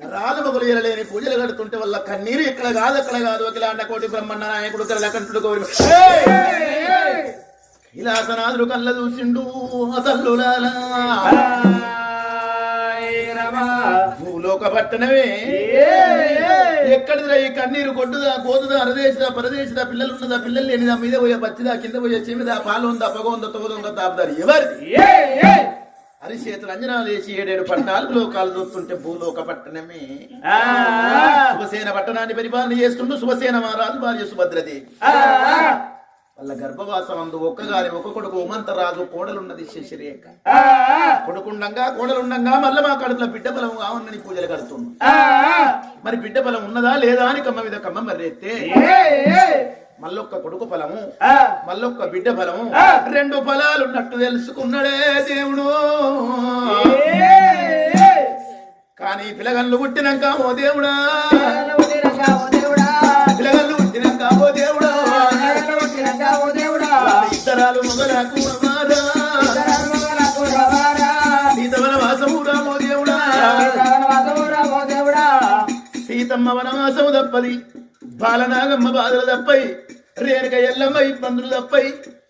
రాజు మొగలు ఎరలేని పూజలు కడుతుంటే వల్ల కన్నీరు ఇక్కడ కాదు అక్కడ కాదు. అఖిలాండ కోటి బ్రహ్మన్న నాయకుడు కలకంటుడు కోరి కైలాసనాథుడు కళ్ళ చూసిండు అసల్లులాలా భూలోక పట్టణమే. ఎక్కడిదిరా ఈ కన్నీరు? కొట్టుదా కోదుదా అరదేశదా పరదేశదా పిల్లలు ఉన్నదా పిల్లలు లేనిదా? మీద పోయే పచ్చిదా కింద పోయే చెమిదా పాలు ఉందా పొగ ఉందా తొగ ఉందా తాపుదారు ఎవరిది అరిచేతులు అంజనాలు వేసి ఏడేడు పట్టాలు లోకాలు చూస్తుంటే భూలోక పట్టణమే. శుభసేన పట్టణాన్ని పరిపాలన చేస్తుంటూ శుభసేన మహారాజు భార్య సుభద్రదేవి వాళ్ళ గర్భవాసం అందు ఒక్కగాని ఒక్క కొడుకు ఉమంతరాజు కోడలున్నది శశిరేఖ కొడుకుండంగా కోడలుండంగా మళ్ళీ మా కడుపులో బిడ్డ బలం కావన్నని పూజలు కడుతుంది. మరి బిడ్డ బలం ఉన్నదా లేదా అని కమ్మ మీద కమ్మ మర్రెత్తే. మళ్ళొక్క కొడుకు ఫలము మళ్ళొక్క బిడ్డ ఫలము రెండు ఫలాలు ఉన్నట్టు తెలుసుకున్నాడే దేవుడు. కానీ పిలగన్లు పుట్టినాక ఓ దేవుడా. పిలగన్లు పుట్టినాక ఓ దేవుడా. ఇతరాలు మొగలకు సీతమ్మ వనవాసము తప్పది బాలనాగమ్మ బాధలు తప్పై రేణుక ఎల్లమ్మ ఇబ్బందులు తప్పై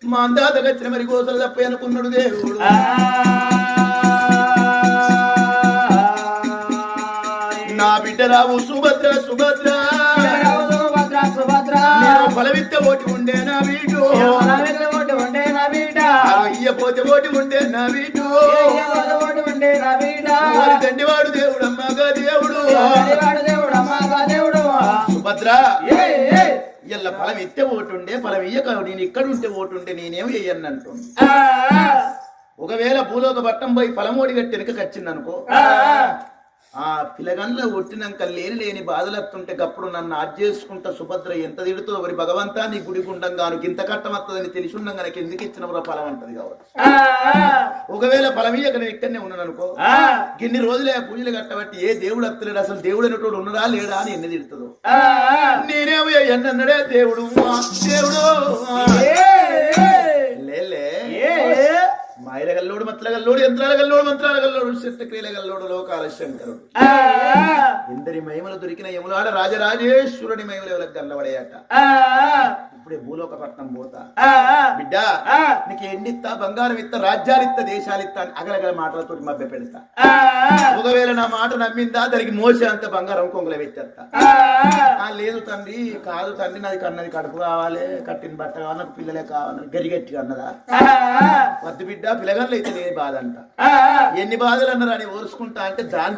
మా అందాత గచ్చిన మరి కోసలు తప్పై అనుకున్నాడు దేవుడు. నా బిడ్డ రావు సుభద్ర సుభద్ర. నేను ఫలవిత్త ఓటి ఉండే నా వీడు. అయ్య పోతే ఓటి ఉండే నా వీడు. దండివాడు దేవుడు అమ్మగా దేవుడు. సుభద్ర. ఇళ్ళ ఫలం ఇస్తే ఓటుండే ఫలం ఇయ్యక నేను ఇక్కడ ఉంటే ఓటుండే నేనేం చెయ్యను అంటుంది ఒకవేళ భూలోక పట్టం పోయి ఫలమోడి గట్టి వెనక కచ్చింది అనుకో ఆ పిలగండ్ల ఒట్టినాక లేని లేని బాధలు వస్తుంటే గప్పుడు నన్ను ఆజ్ చేసుకుంటా సుభద్ర ఎంత తిడుతుందో మరి భగవంతా నీ గుడి గుండంగాను గింత కట్టం వస్తుందని తెలిసి ఉండగా నాకు ఎందుకు ఇచ్చిన ఫలం అంటది కావచ్చు. ఒకవేళ ఫలం ఇయ్యక నేను ఇక్కడనే ఉన్నాను అనుకో గిన్ని రోజులే పూజలు కట్టబట్టి ఏ దేవుడు వస్తలేడు అసలు దేవుడు అనేటోడు ఉన్నదా లేడా అని ఎన్ని తిడుతుందో. నేనేమో ఎన్నడే దేవుడు దేవుడు మాయల గల్లోడు మత్ల గల్లోడు యంత్రాల గల్లోడు మంత్రాల గల్లోడు శస్త్రక్రియల గల్లోడు లోకాల శంకరుడు ఎందరి మహిమలు దొరికిన యములాడ రాజరాజేశ్వరుని మహిమలు ఎవరికి గల్లవడేయట ఇప్పుడే భూలోక పట్నం పోతా బిడ్డ నీకు ఎండిత్తా బంగారం ఇత్తా రాజ్యాలిత్తా దేశాలిత్తా అని అగలగల మాటలతో మభ్య పెడతా. ఒకవేళ నా మాట నమ్మిందా దానికి మోసే అంత బంగారం కొంగుల పెట్టేస్తా ఆ, లేదు తండ్రి కాదు తండ్రి నాది కన్నది కడుపు కావాలి కట్టిన బట్ట కావాలి నాకు పిల్లలే కావాలి గరిగట్టి అన్నదా? వద్దు బిడ్డ పిల్లగాళ్ళు అయితే లేని బాధ అంట. ఎన్ని బాధలు అన్నారు అని ఓర్చుకుంటా అంటే దాని